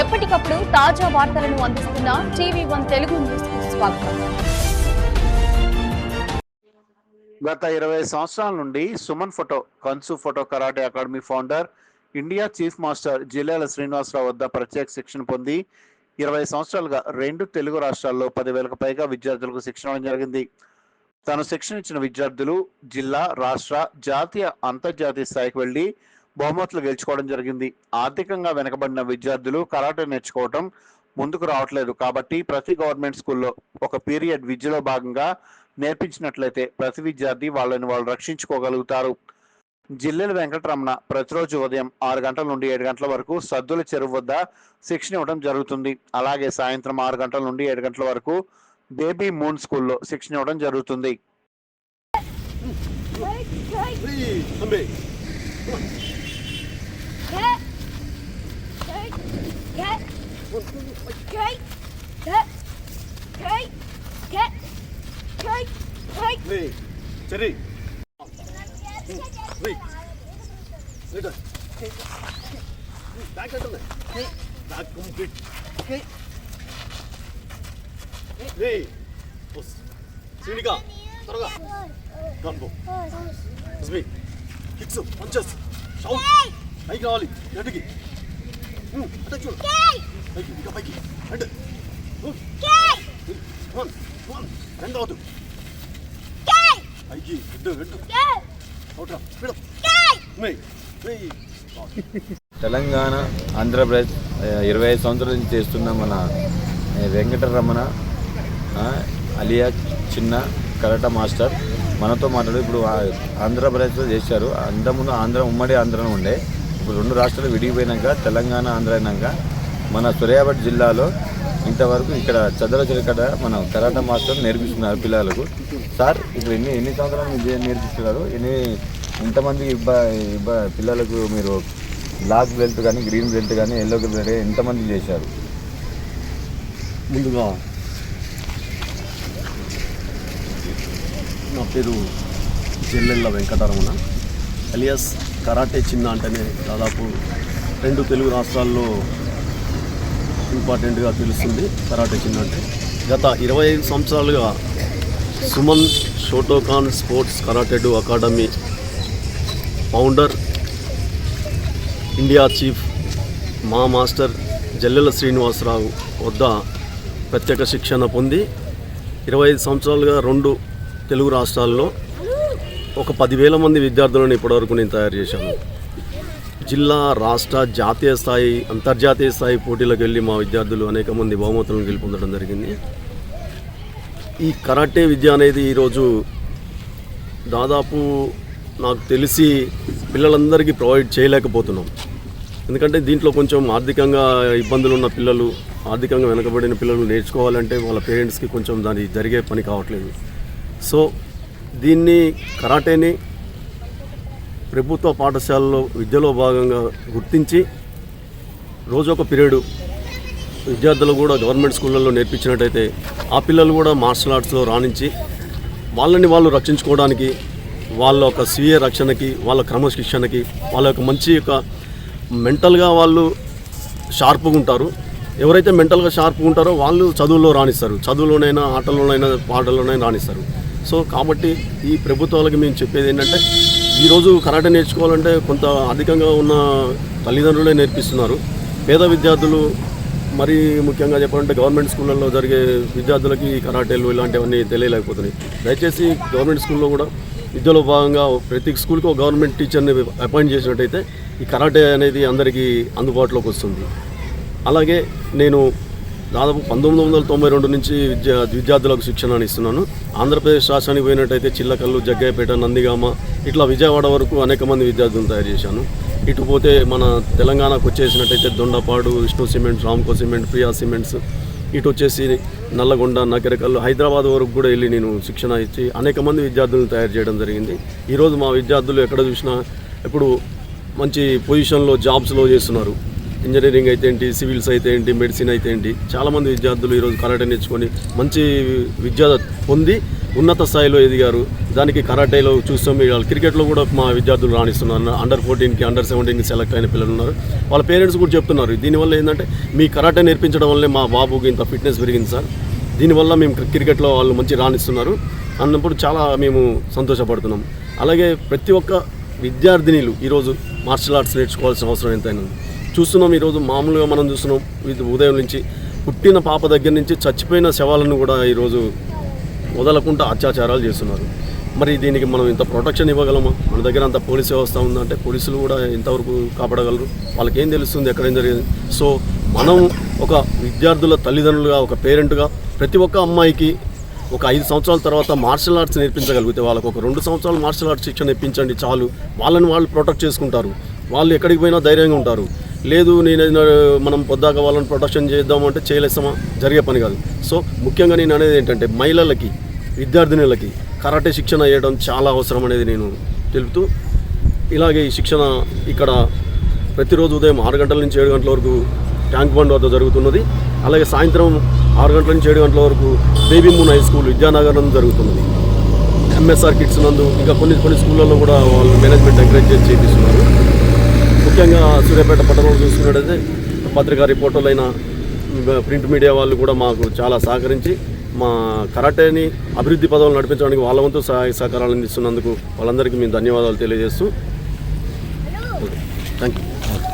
ఎప్పటికప్పుడు తాజా వార్తలను అందిస్తున్న టీవీ వన్ తెలుగు న్యూస్ స్వాగతం. గత ఇరవై సంవత్సరాల నుండి సుమన్ ఫోటో కన్సు photo karate academy founder India chief master Jillela Srinivasa Rao వద్ద ప్రత్యేక శిక్షణ పొంది ఇరవై సంవత్సరాలుగా రెండు తెలుగు రాష్ట్రాల్లో పదివేలకు పైగా విద్యార్థులకు శిక్షణ ఇవ్వడం జరిగింది. తను శిక్షణ ఇచ్చిన విద్యార్థులు జిల్లా రాష్ట్ర జాతీయ అంతర్జాతీయ స్థాయికి వెళ్ళి బహుమతులు గెలుచుకోవడం జరిగింది. ఆర్థికంగా వెనకబడిన విద్యార్థులు కరాటే నేర్చుకోవడం ముందుకు రావట్లేదు. కాబట్టి ప్రతి గవర్నమెంట్ స్కూల్లో ఒక పీరియడ్ విద్యలో భాగంగా నేర్పించినట్లయితే ప్రతి విద్యార్థి వాళ్ళని వాళ్ళు రక్షించుకోగలుగుతారు. జిల్లెల వెంకటరమణ ప్రతిరోజు ఉదయం ఆరు గంటల నుండి ఏడు గంటల వరకు సద్దుల చెరువు వద్ద శిక్షణ ఇవ్వడం జరుగుతుంది. అలాగే సాయంత్రం ఆరు గంటల నుండి ఏడు గంటల వరకు బేబీ మూన్ స్కూల్లో శిక్షణ ఇవ్వడం జరుగుతుంది. Kijk, kijk, kijk, kijk, kijk, kijk. Nee, Thierry. Nee. Nee, dat. Daar komt het. Nee, daar komt het. Nee. Nee. Bos. Sunika, త్వరగా గన్బో హస్బీ కిక్స్ పంచెస్ షౌట్ పైకి రావాలి గడ్డికి చూడు పైకి ఇంకా పైకి వన్ వన్ రెండు అవుతు పైకి అవుట్రా మెయ్ మెయ్ తెలంగాణ ఆంధ్రప్రదేశ్ ఇరవై ఐదు సంవత్సరాల నుంచి చేస్తున్న మన వెంకటరమణ అలియా చిన్న కరట మాస్టర్ మనతో మాట్లాడు ఇప్పుడు ఆంధ్రప్రదేశ్లో చేశారు. అంతకుముందు ఆంధ్ర ఉమ్మడి ఆంధ్ర ఉండే. ఇప్పుడు రెండు రాష్ట్రాలు విడిగిపోయినాక తెలంగాణ ఆంధ్ర అయినాక మన సూర్యాపేట జిల్లాలో ఇంతవరకు ఇక్కడ చదర చిలకడ మన కరాట మాస్టర్ నేర్పిస్తున్నారు పిల్లలకు. సార్ ఇప్పుడు ఎన్ని ఎన్ని సంవత్సరాలు మీరు నేర్పిస్తున్నారు? ఎన్ని ఎంతమంది ఇబ్బ ఇబ్బ పిల్లలకు మీరు బ్లాక్ బెల్ట్ కానీ గ్రీన్ బెల్ట్ కానీ ఎల్లో బెల్ట్ ఎంతమంది చేశారు? ముందుగా నా పేరు జల్లెల్ల వెంకటరమణ అలియాస్ కరాటే చిన్న అంటేనే దాదాపు రెండు తెలుగు రాష్ట్రాల్లో ఇంపార్టెంట్గా తెలుస్తుంది కరాటే చిన్న అంటే. గత ఇరవై ఐదు సంవత్సరాలుగా Suman Shotokan sports karate do academy founder India chief మా మాస్టర్ జల్లెల శ్రీనివాసరావు వద్ద ప్రత్యేక శిక్షణ పొంది ఇరవై ఐదు సంవత్సరాలుగా రెండు తెలుగు రాష్ట్రాల్లో ఒక పదివేల మంది విద్యార్థులను ఇప్పటివరకు నేను తయారు చేశాను. జిల్లా రాష్ట్ర జాతీయ స్థాయి అంతర్జాతీయ స్థాయి పోటీలకు వెళ్ళి మా విద్యార్థులు అనేక మంది బహుమతులను గెలుపొందడం జరిగింది. ఈ కరాటే విద్య అనేది ఈరోజు దాదాపు నాకు తెలిసి పిల్లలందరికీ ప్రొవైడ్ చేయలేకపోతున్నాం. ఎందుకంటే దీంట్లో కొంచెం ఆర్థికంగా ఇబ్బందులు ఉన్న పిల్లలు ఆర్థికంగా వెనకబడిన పిల్లలు నేర్చుకోవాలంటే వాళ్ళ పేరెంట్స్కి కొంచెం దాని జరిగే పని కావట్లేదు. సో దీన్ని కరాటేని ప్రభుత్వ పాఠశాలలో విద్యలో భాగంగా గుర్తించి రోజు ఒక పీరియడ్ విద్యార్థులు కూడా గవర్నమెంట్ స్కూళ్ళల్లో నేర్పించినట్టయితే ఆ పిల్లలు కూడా మార్షల్ ఆర్ట్స్లో రాణించి వాళ్ళని వాళ్ళు రక్షించుకోవడానికి వాళ్ళ యొక్క స్వీయ రక్షణకి వాళ్ళ క్రమశిక్షణకి వాళ్ళ యొక్క మంచి యొక్క మెంటల్గా వాళ్ళు షార్ప్గా ఉంటారు. ఎవరైతే మెంటల్గా షార్ప్గా ఉంటారో వాళ్ళు చదువుల్లో రాణిస్తారు. చదువులోనైనా ఆటల్లోనైనా పాటల్లోనైనా రాణిస్తారు. సో కాబట్టి ఈ ప్రభుత్వాలకి మేము చెప్పేది ఏంటంటే ఈరోజు కరాటే నేర్చుకోవాలంటే కొంత అధికంగా ఉన్న తల్లిదండ్రులే నేర్పిస్తున్నారు. పేద విద్యార్థులు మరి ముఖ్యంగా చెప్పాలంటే గవర్నమెంట్ స్కూళ్ళల్లో జరిగే విద్యార్థులకి కరాటేలు ఇలాంటివన్నీ తెలియలేకపోతున్నాయి. దయచేసి గవర్నమెంట్ స్కూల్లో కూడా విద్యలో భాగంగా ప్రతి స్కూల్కి ఒక గవర్నమెంట్ టీచర్ని అపాయింట్ చేసినట్టయితే ఈ కరాటే అనేది అందరికీ అందుబాటులోకి వస్తుంది. అలాగే నేను దాదాపు పంతొమ్మిది వందల తొంభై రెండు నుంచి విద్యా విద్యార్థులకు శిక్షణ ఇస్తున్నాను. ఆంధ్రప్రదేశ్ రాష్ట్రానికి పోయినట్టయితే చిల్లకల్లు జగ్గయ్యపేట నందిగామ ఇట్లా విజయవాడ వరకు అనేక మంది విద్యార్థులను తయారు చేశాను. ఇటు పోతే మన తెలంగాణకు వచ్చేసినట్టయితే Dondapadu Vishnu cement Ramco cement Priya cements. ఇటు వచ్చేసి నల్లగొండ నగరకల్లు హైదరాబాద్ వరకు కూడా వెళ్ళి నేను శిక్షణ ఇచ్చి అనేక మంది విద్యార్థులను తయారు చేయడం జరిగింది. ఈరోజు మా విద్యార్థులు ఎక్కడ చూసినా ఇప్పుడు మంచి పొజిషన్లో జాబ్స్లో చేస్తున్నారు. ఇంజనీరింగ్ అయితే ఏంటి సివిల్స్ అయితే ఏంటి మెడిసిన్ అయితే ఏంటి చాలామంది విద్యార్థులు ఈరోజు కరాటే నేర్చుకొని మంచి విద్య పొంది ఉన్నత స్థాయిలో ఎదిగారు. దానికి కరాటేలో చూస్తాం. వాళ్ళు క్రికెట్లో కూడా మా విద్యార్థులు రాణిస్తున్నారు. అండర్ ఫోర్టీన్కి అండర్ సెవెంటీన్కి సెలెక్ట్ అయిన పిల్లలు ఉన్నారు. వాళ్ళ పేరెంట్స్ కూడా చెప్తున్నారు. దీనివల్ల ఏంటంటే మీ కరాటే నేర్పించడం వల్లే మా బాబుకి ఇంత ఫిట్నెస్ పెరిగింది సార్. దీనివల్ల మేము క్రికెట్లో వాళ్ళు మంచి రాణిస్తున్నారు. అన్నప్పుడు చాలా మేము సంతోషపడుతున్నాం. అలాగే ప్రతి ఒక్క విద్యార్థినిలు ఈరోజు మార్షల్ ఆర్ట్స్ నేర్చుకోవాల్సిన అవసరం ఎంతైనా చూస్తున్నాం. ఈరోజు మామూలుగా మనం చూస్తున్నాం. ఇది ఉదయం నుంచి పుట్టిన పాప దగ్గర నుంచి చచ్చిపోయిన శవాలను కూడా ఈరోజు వదలకుండా అత్యాచారాలు చేస్తున్నారు. మరి దీనికి మనం ఇంత ప్రొటెక్షన్ ఇవ్వగలమా? మన దగ్గర అంత పోలీస్ వ్యవస్థ ఉందంటే పోలీసులు కూడా ఎంతవరకు కాపాడగలరు. వాళ్ళకి ఏం తెలుస్తుంది? ఎక్కడేం జరిగింది? సో మనం ఒక విద్యార్థుల తల్లిదండ్రులుగా ఒక పేరెంట్గా ప్రతి ఒక్క అమ్మాయికి ఒక ఐదు సంవత్సరాల తర్వాత మార్షల్ ఆర్ట్స్ నేర్పించగలిగితే వాళ్ళకు ఒక రెండు సంవత్సరాలు మార్షల్ ఆర్ట్స్ శిక్షణ ఇప్పించండి చాలు. వాళ్ళని వాళ్ళు ప్రొటెక్ట్ చేసుకుంటారు. వాళ్ళు ఎక్కడికి పోయినా ధైర్యంగా ఉంటారు. లేదు నేను మనం పొద్దాక వాళ్ళని ప్రొటెక్షన్ చేద్దామంటే చేయలేస్తామా జరిగే పని కాదు. సో ముఖ్యంగా నేను అనేది ఏంటంటే మహిళలకి విద్యార్థినులకి కరాటే శిక్షణ ఇవ్వడం చాలా అవసరం అనేది నేను తెలుపుతూ ఇలాగే ఈ శిక్షణ ఇక్కడ ప్రతిరోజు ఉదయం ఆరు గంటల నుంచి ఏడు గంటల వరకు ట్యాంక్ బండ్ వద్ద జరుగుతున్నది. అలాగే సాయంత్రం ఆరు గంటల నుంచి ఏడు గంటల వరకు baby moon high school Vidyanagar నందు జరుగుతున్నది. ఎంఎస్ఆర్ కిడ్స్ నందు ఇంకా కొన్ని కొన్ని స్కూళ్ళల్లో కూడా వాళ్ళు మేనేజ్మెంట్ ఎంకరేజ్ చేసి చేపిస్తున్నారు. ముఖ్యంగా సూర్యాపేట పట్టణంలో చూసుకున్నట్టయితే పత్రికా రిపోర్టర్లైన ప్రింట్ మీడియా వాళ్ళు కూడా మాకు చాలా సహకరించి మా కరాటేని అభివృద్ధి పదవులు నడిపించడానికి వాళ్ళ వంతు సహాయ సహకారాలు అందిస్తున్నందుకు వాళ్ళందరికీ మేము ధన్యవాదాలు తెలియజేస్తూ. Thank you